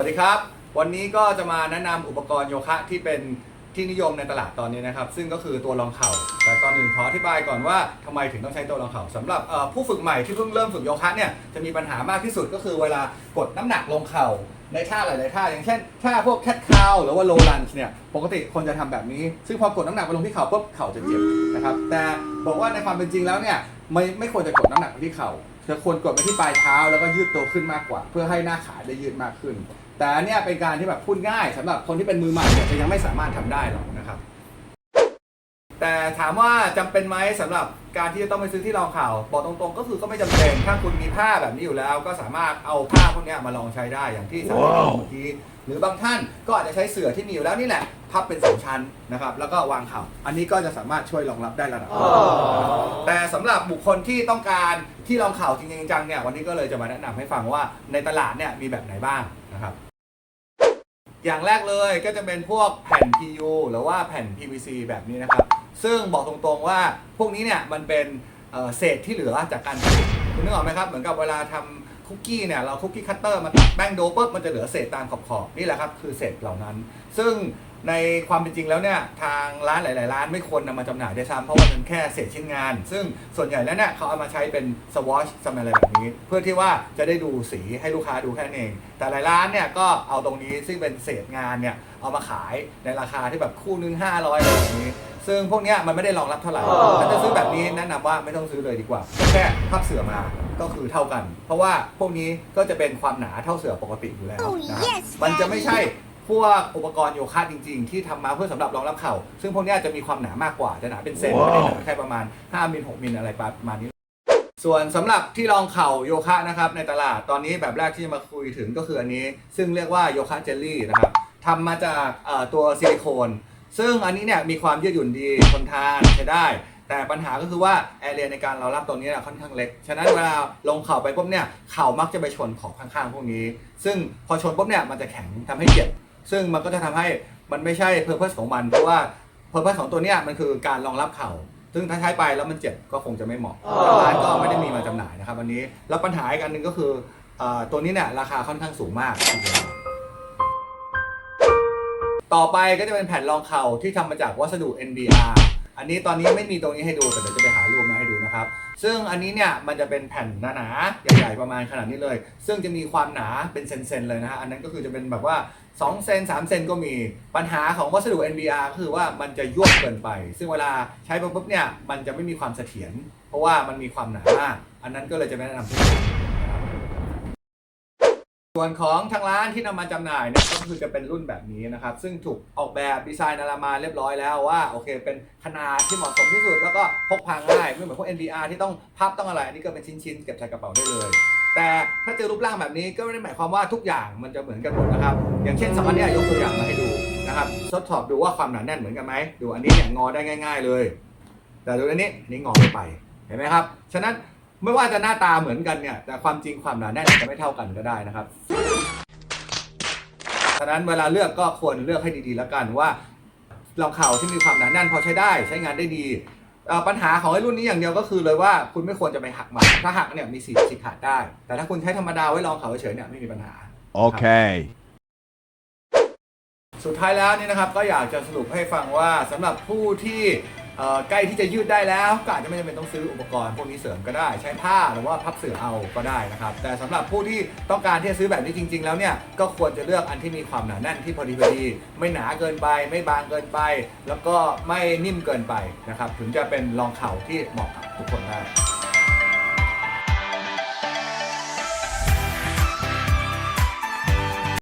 สวัสดีครับ วันนี้ก็จะมาแนะนำอุปกรณ์โยคะที่เป็นที่นิยมในตลาดตอนนี้นะครับ ซึ่งก็คือตัวรองเข่า แต่ก่อนอื่นขออธิบายก่อนว่าทำไมถึงต้องใช้ตัวรองเข่าสำหรับผู้ฝึกใหม่ที่เพิ่งเริ่มฝึกโยคะเนี่ยจะมีปัญหามากที่สุดก็คือเวลากดน้ำหนักลงเข่าในท่าหลาย ๆ ท่า อย่างเช่นท่าพวกแคทคาวหรือว่าโลลันเนี่ยปกติคนจะทำแบบนี้ ซึ่งพอกดน้ำหนักไปลงที่เข่าปุ๊บเข่าจะเจ็บนะครับแต่บอกว่าในความเป็นจริงแล้วเนี่ย ไม่ไม่ควรจะกดน้ำหนักไปที่เข่าจะควรกดไปที่ปลายเท้าแล้วก็ยืดตัวขึ้นมากกว่า เพื่อให้หน้าขาได้ยืดมากขึ้น แต่อันเนี่ยเป็นการที่แบบพูดง่ายสำหรับคนที่เป็นมือใหม่เนี่ยจะยังไม่สามารถทำได้หรอกนะครับ แต่ถามว่าจำเป็นไหมสำหรับการที่จะต้องไปซื้อที่รองเข่าบอกตรงๆ ก็คือก็ไม่จำเป็นถ้าคุณมีผ้าแบบนี้อยู่แล้ว ก็สามารถเอาผ้าพวกเนี้ยมาลองใช้ได้อย่างที่สาธิตเมื่อกี้หรือบางท่านก็อาจจะใช้เสื่อที่มีอยู่แล้วนี่แหละพับเป็นสองชั้นนะครับแล้วก็วางเข่าอันนี้ก็จะสามารถช่วยรองรับได้ระดับหนึ่งแต่สำหรับบุคคลที่ต้องการที่รองเข่าจริงๆจังๆเนี่ยวันนี้ก็เลยจะมาแนะนำให้ฟังว่าในตลาดเนี่ยมีแบบไหนบ้างนะครับอย่างแรกเลยก็จะเป็นพวกแผ่น PU หรือว่าแผ่น PVC แบบนี้นะครับ ซึ่งบอกตรงๆว่าพวกนี้เนี่ยมันเป็นเศษที่เหลือจากการผลิตคุณนึกออกไหมครับ เหมือนกับเวลาทำคุกกี้เนี่ยเราคุกกี้คัตเตอร์มาตัดแป้งโดปุ๊บมันจะเหลือเศษตามขอบๆนี่แหละครับคือเศษเหล่านั้น ซึ่งในความเป็นจริงแล้วเนี่ยทางร้านหลาย ๆ ร้านไม่ควรนำมาจำหน่ายด้วยซ้ำเพราะว่ามันแค่เศษชิ้นงาน ซึ่งส่วนใหญ่แล้วเนี่ยเขาเอามาใช้เป็นสวอชสมัยอะไรแบบนี้ เพื่อที่ว่าจะได้ดูสีให้ลูกค้าดูแค่นั้นเอง แต่หลายร้านเนี่ยก็เอาตรงนี้ซึ่งเป็นเศษงานเนี่ยเอามาขายในราคาที่แบบคู่นึง500อะไรแบบนี้ ซึ่งพวกเนี้ยมันไม่ได้รองรับเท่าไหร่ถ้าจะซื้อแบบนี้แนะนำว่าไม่ต้องซื้อเลยดีกว่า แค่พับเสือมาก็คือเท่ากัน เพราะว่าพวกนี้ก็จะเป็นความหนาเท่าเสือปกติอยู่แล้ว Oh, นะครับ yes, มันจะไม่ Daddy ใช่ พวกอุปกรณ์โยคะจริง ๆ ที่ทำมาเพื่อสำหรับรองรับเข่า ซึ่งพวกเนี้ยจะมีความหนามากกว่า จะหนาเป็นเซนไม่ได้หนาแค่ประมาณ 5 มิล 6 มิลอะไรประมาณนี้ ส่วนสำหรับที่รองเข่าโยคะนะครับในตลาดตอนนี้แบบแรกที่จะมาคุยถึงก็คืออันนี้ ซึ่งเรียกว่าโยคะเจลลี่นะครับทำมาจากเอ่อตัวซิลิโคน ซึ่งอันนี้เนี่ยมีความยืดหยุ่นดีทนทานใช้ได้ แต่ปัญหาก็คือว่าแอเรียในการรองรับตรงนี้เนี่ยค่อนข้างเล็ก ฉะนั้นเวลาลงเข่าไปปุ๊บเนี่ยเข่ามักจะไปชนขอบข้างๆพวกนี้ ซึ่งพอชนปุ๊บเนี่ยมันจะแข็งทำให้เจ็บ ซึ่งมันก็จะทำให้มันไม่ใช่เพอร์เพสของมันเพราะว่าเพอร์เพสของตัวเนี้ยมันคือการรองรับเข่าซึ่งถ้าใช้ไปแล้วมันเจ็บก็คงจะไม่เหมาะร้านก็ไม่ได้มีมาจำหน่ายนะครับอันนี้ แล้วปัญหาอีกอันหนึ่งก็คืออตัวนี้เนี่ยราคาค่อนข้างสูงมากทีเดียว ต่อไปก็จะเป็นแผ่นรองเข่าที่ทำมาจากวัสดุ NBR อันนี้ตอนนี้ไม่มีตรงนี้ให้ดูแต่เดี๋ยวจะไปหารูปมาให้ดูนะครับ ซึ่งอันนี้เนี่ยมันจะเป็นแผ่นหนาๆใหญ่ๆประมาณขนาดนี้เลย ซึ่งจะมีความหนาเป็นเซนๆเลยนะฮะอันนั้นก็คือจะเป็นแบบว่า2เซน3เซนก็มีปัญหาของวัสดุ NBR ก็คือว่ามันจะยวบเกินไป ซึ่งเวลาใช้ไปปุ๊บเนี่ยมันจะไม่มีความเสถียรเพราะว่ามันมีความหนามาก อันนั้นก็เลยจะไม่แนะนำทุกคนนะครับ ส่วนของทางร้านที่นำมาจำหน่ายเนี่ยก็คือจะเป็นรุ่นแบบนี้นะครับ ซึ่งถูกออกแบบดีไซน์นารามาเรียบร้อยแล้วว่าโอเคเป็นขนาดที่เหมาะสมที่สุด แล้วก็พกพาง่ายไม่เหมือนพวก NBR ที่ต้องพับต้องอะไร อันนี้ก็เป็นชิ้นๆเก็บใส่กระเป๋าได้เลย แต่ถ้าเจอรูปร่างแบบนี้ก็ไม่ได้หมายความว่าทุกอย่างมันจะเหมือนกันหมดนะครับ อย่างเช่นสองอันเนี้ยยกตัวอย่างมาให้ดูนะครับทดสอบดูว่าความหนาแน่นเหมือนกันไหมดูอันนี้เนี่ยงอได้ง่าย ๆ เลย แต่ดูอันนี้นนี้งอไม่ไปเห็นไหมครับฉะนั้นไม่ว่าจะหน้าตาเหมือนกันเนี่ยแต่ความจริงความหนาแน่นจะไม่เท่ากันก็ได้นะครับ ฉะนั้นเวลาเลือกก็ควรเลือกให้ดีๆแล้วกันว่ารองเข่าที่มีความหนาแน่นพอใช้ได้ใช้งานได้ดีเอ่อปัญหาของไอ้รุ่นนี้อย่างเดียวก็คือเลยว่าคุณไม่ควรจะไปหักมันถ้าหักเนี่ยมีสิทธิ์ฉีกขาดได้ แต่ถ้าคุณใช้ธรรมดาไว้รองเข่าเฉยๆเนี่ยไม่มีปัญหา Okay. สุดท้ายแล้วเนี่ยนะครับก็อยากจะสรุปให้ฟังว่าสำหรับผู้ที่เอ่อ ใกล้ที่จะยืดได้แล้วก็อาจจะไม่จำเป็นต้องซื้ออุปกรณ์พวกนี้เสริมก็ได้ ใช้ผ้าหรือว่าพับเสื่อเอาก็ได้นะครับ แต่สำหรับผู้ที่ต้องการที่จะซื้อแบบนี้จริง ๆ แล้วเนี่ยก็ควรจะเลือกอันที่มีความหนาแน่นที่พอดีพอดีไม่หนาเกินไป ไม่บางเกินไป แล้วก็ไม่นิ่มเกินไปนะครับ ถึงจะเป็นรองเข่าที่เหมาะกับทุกคนได้